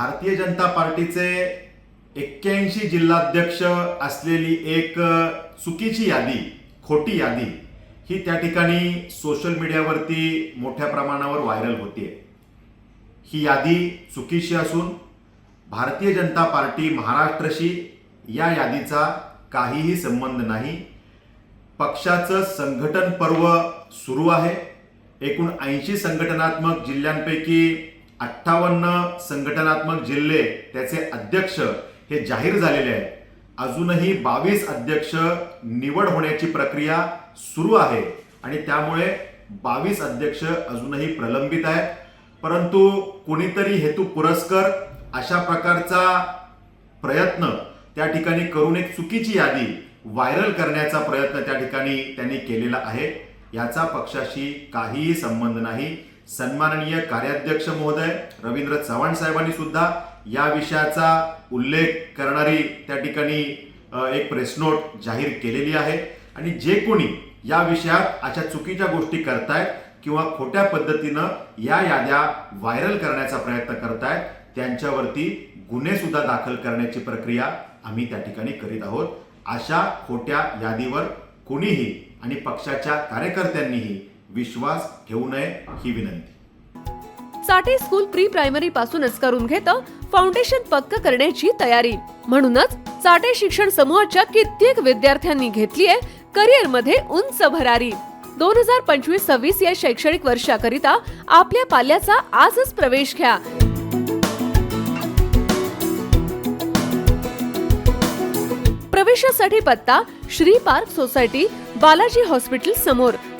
भारतीय जनता पार्टीचे एक्क्याऐंशी जिल्हाध्यक्ष असलेली एक चुकीची यादी खोटी यादी ही त्या ठिकाणी सोशल मीडियावरती मोठ्या प्रमाणावर व्हायरल होते ही यादी चुकीची असून भारतीय जनता पार्टी महाराष्ट्रशी या यादीचा काहीही संबंध नाही. पक्षाचं संघटन पर्व सुरू आहे. एकूण ऐंशी संघटनात्मक जिल्ह्यांपैकी अठ्ठावन्न संघटनात्मक जिल्हे त्याचे अध्यक्ष हे जाहीर झालेले आहेत. अजूनही बावीस अध्यक्ष निवड होण्याची प्रक्रिया सुरू आहे आणि त्यामुळे बावीस अध्यक्ष अजूनही प्रलंबित आहेत. परंतु कोणीतरी हेतू पुरस्कर अशा प्रकारचा प्रयत्न त्या ठिकाणी करून एक चुकीची यादी व्हायरल करण्याचा प्रयत्न त्या ठिकाणी त्यांनी केलेला आहे. याचा पक्षाशी काहीही संबंध नाही. सन्माननीय कार्याध्यक्ष महोदय रवींद्र चव्हाण साहेबांनी सुद्धा या विषयाचा उल्लेख करणारी त्या ठिकाणी एक प्रेस नोट जाहीर केलेली आहे. आणि जे कोणी या विषयात अशा चुकीच्या गोष्टी करतायत किंवा खोट्या पद्धतीनं या याद्या व्हायरल करण्याचा प्रयत्न करतायत त्यांच्यावरती गुन्हे सुद्धा दाखल करण्याची प्रक्रिया आम्ही त्या ठिकाणी करीत आहोत. अशा खोट्या यादीवर कोणीही आणि पक्षाच्या कार्यकर्त्यांनीही विश्वास ठेवू नये ही विनंती. साठे स्कूल प्री प्रायमरी पासूनच करून घेतं फाउंडेशन पक्क करण्याची तयारी. म्हणूनच साठे शिक्षण समूहाच्या कित्येक विद्यार्थ्यांनी घेतलीये करिअरमध्ये उंच भरारी. दोन हजार पंचवीस सव्वीस या शैक्षणिक वर्षाकरिता आपल्या पाल्याचा आजच प्रवेश घ्या. प्रवेशासाठी पत्ता Shri park society Balaji hospital समोर.